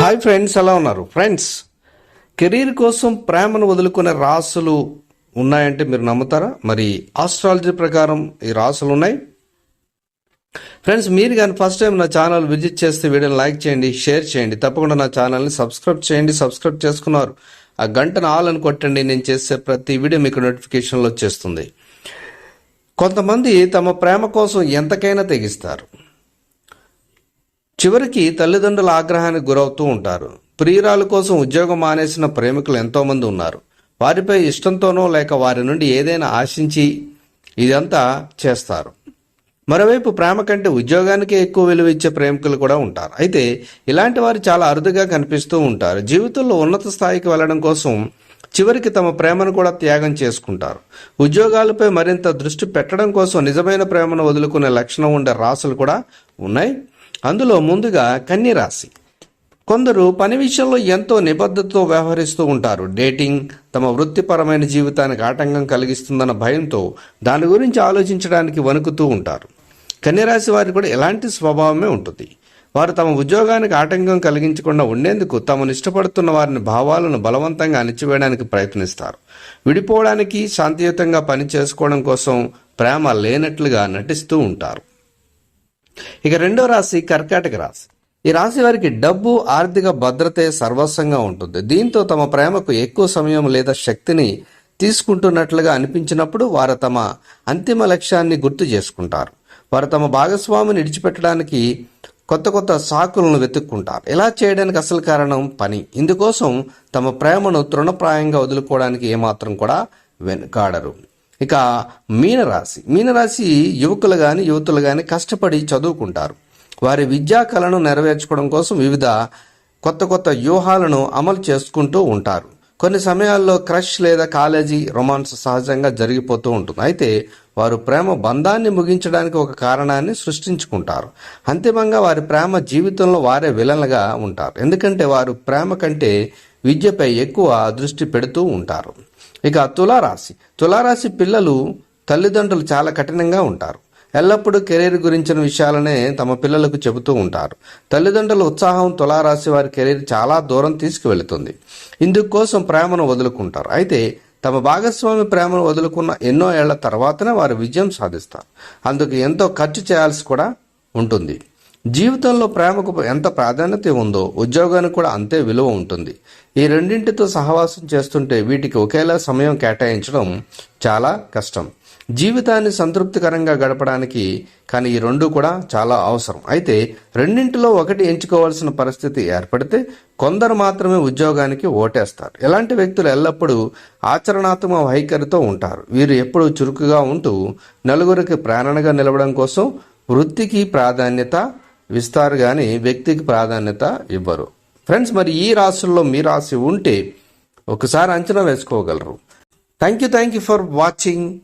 Hi friends ఎలా ఉన్నారు? Friends career కోసం ప్రేమను వదులుకునే రాసులు ఉన్నాయంటే మీరు నమ్ముతారా? మరి ఆస్ట్రాలజీ ప్రకారం ఈ రాసులు ఉన్నాయి. ఫ్రెండ్స్ మీరు కానీ ఫస్ట్ టైం నా ఛానల్ విజిట్ చేస్తే వీడియోని లైక్ చేయండి షేర్ చేయండి. తప్పకుండా నా ఛానల్ని సబ్స్క్రైబ్ చేయండి. సబ్స్క్రైబ్ చేసుకున్నారు. ఆ గంటను ఆల్ అని కొట్టండి. నేను చేసే ప్రతి వీడియో మీకు నోటిఫికేషన్లో వచ్చేస్తుంది. కొంతమంది తమ ప్రేమ కోసం ఎంతకైనా తెగిస్తారు. చివరికి తల్లిదండ్రుల ఆగ్రహానికి గురవుతూ ఉంటారు. ప్రియురాల కోసం ఉద్యోగం మానేసిన ప్రేమికులు ఎంతోమంది ఉన్నారు. వారిపై ఇష్టంతోనో లేక వారి నుండి ఏదైనా ఆశించి ఇదంతా చేస్తారు. మరోవైపు ప్రేమ కంటే ఉద్యోగానికే ఎక్కువ విలువ ఇచ్చే ప్రేమికులు కూడా ఉంటారు. అయితే ఇలాంటి వారు చాలా అరుదుగా కనిపిస్తూ ఉంటారు. జీవితంలో ఉన్నత స్థాయికి వెళ్ళడం కోసం చివరికి తమ ప్రేమను కూడా త్యాగం చేసుకుంటారు. ఉద్యోగాలపై మరింత దృష్టి పెట్టడం కోసం నిజమైన ప్రేమను వదులుకునే లక్షణం ఉండే రాసులు కూడా ఉన్నాయి. అందులో ముందుగా కన్ని రాశి. కొందరు పని విషయంలో ఎంతో నిబద్ధతతో వ్యవహరిస్తూ ఉంటారు. డేటింగ్ తమ వృత్తిపరమైన జీవితానికి ఆటంకం కలిగిస్తుందన్న భయంతో దాని గురించి ఆలోచించడానికి వణుకుతూ ఉంటారు. కన్యరాశి వారికి కూడా ఎలాంటి స్వభావమే ఉంటుంది. వారు తమ ఉద్యోగానికి ఆటంకం కలిగించకుండా ఉండేందుకు తమను ఇష్టపడుతున్న వారిని భావాలను బలవంతంగా అణిచివేయడానికి ప్రయత్నిస్తారు. విడిపోవడానికి శాంతియుతంగా పని చేసుకోవడం కోసం ప్రేమ లేనట్లుగా నటిస్తూ ఉంటారు. ఇక రెండో రాశి కర్కాటక రాశి. ఈ రాశి వారికి డబ్బు ఆర్థిక భద్రతే సర్వస్వంగా ఉంటుంది. దీంతో తమ ప్రేమకు ఎక్కువ సమయం లేదా శక్తిని తీసుకుంటున్నట్లుగా అనిపించినప్పుడు వారు తమ అంతిమ లక్ష్యాన్ని గుర్తు చేసుకుంటారు. వారు తమ భాగస్వామిని విడిచిపెట్టడానికి కొత్త కొత్త సాకులను వెతుక్కుంటారు. ఇలా చేయడానికి అసలు కారణం పని. ఇందుకోసం తమ ప్రేమను తృణప్రాయంగా వదులుకోవడానికి ఏమాత్రం కూడా వెనుకాడరు. ఇక మీనరాశి. మీనరాశి యువకులు కానీ యువతులు కానీ కష్టపడి చదువుకుంటారు. వారి విద్యా కళను నెరవేర్చుకోవడం కోసం వివిధ కొత్త కొత్త వ్యూహాలను అమలు చేసుకుంటూ ఉంటారు. కొన్ని సమయాల్లో క్రష్ లేదా కాలేజీ రొమాన్స్ సహజంగా జరిగిపోతూ ఉంటుంది. అయితే వారు ప్రేమ బంధాన్ని ముగించడానికి ఒక కారణాన్ని సృష్టించుకుంటారు. అంతిమంగా వారి ప్రేమ జీవితంలో వారే విలన్లుగా ఉంటారు. ఎందుకంటే వారు ప్రేమ కంటే విద్యపై ఎక్కువ దృష్టి పెడుతూ ఉంటారు. ఇక తులారాశి. తులారాశి పిల్లలు తల్లిదండ్రులు చాలా కఠినంగా ఉంటారు. ఎల్లప్పుడూ కెరీర్ గురించిన విషయాలనే తమ పిల్లలకు చెబుతూ ఉంటారు. తల్లిదండ్రుల ఉత్సాహం తులారాశి వారి కెరీర్ చాలా దూరం తీసుకువెళుతుంది. ఇందుకోసం ప్రేమను వదులుకుంటారు. అయితే తమ భాగస్వామి ప్రేమను వదులుకున్న ఎన్నో ఏళ్ళ తర్వాతనే వారు విజయం సాధిస్తారు. అందుకు ఎంతో ఖర్చు చేయాల్సి కూడా ఉంటుంది. జీవితంలో ప్రేమకు ఎంత ప్రాధాన్యత ఉందో ఉద్యోగానికి కూడా అంతే విలువ ఉంటుంది. ఈ రెండింటితో సహవాసం చేస్తుంటే వీటికి ఒకేలా సమయం కేటాయించడం చాలా కష్టం. జీవితాన్ని సంతృప్తికరంగా గడపడానికి కానీ ఈ రెండు కూడా చాలా అవసరం. అయితే రెండింటిలో ఒకటి ఎంచుకోవాల్సిన పరిస్థితి ఏర్పడితే కొందరు మాత్రమే ఉద్యోగానికి ఓటేస్తారు. ఇలాంటి వ్యక్తులు ఎల్లప్పుడూ ఆచరణాత్మక వైఖరితో ఉంటారు. వీరు ఎప్పుడూ చురుకుగా ఉంటూ నలుగురికి ప్రేరణగా నిలవడం కోసం వృత్తికి ప్రాధాన్యత ఇస్తారు కానీ వ్యక్తికి ప్రాధాన్యత ఇవ్వరు. ఫ్రెండ్స్ మరి ఈ రాశుల్లో మీ రాశి ఉంటే ఒకసారి అంచనా వేసుకోగలరు. Thank you thank you for watching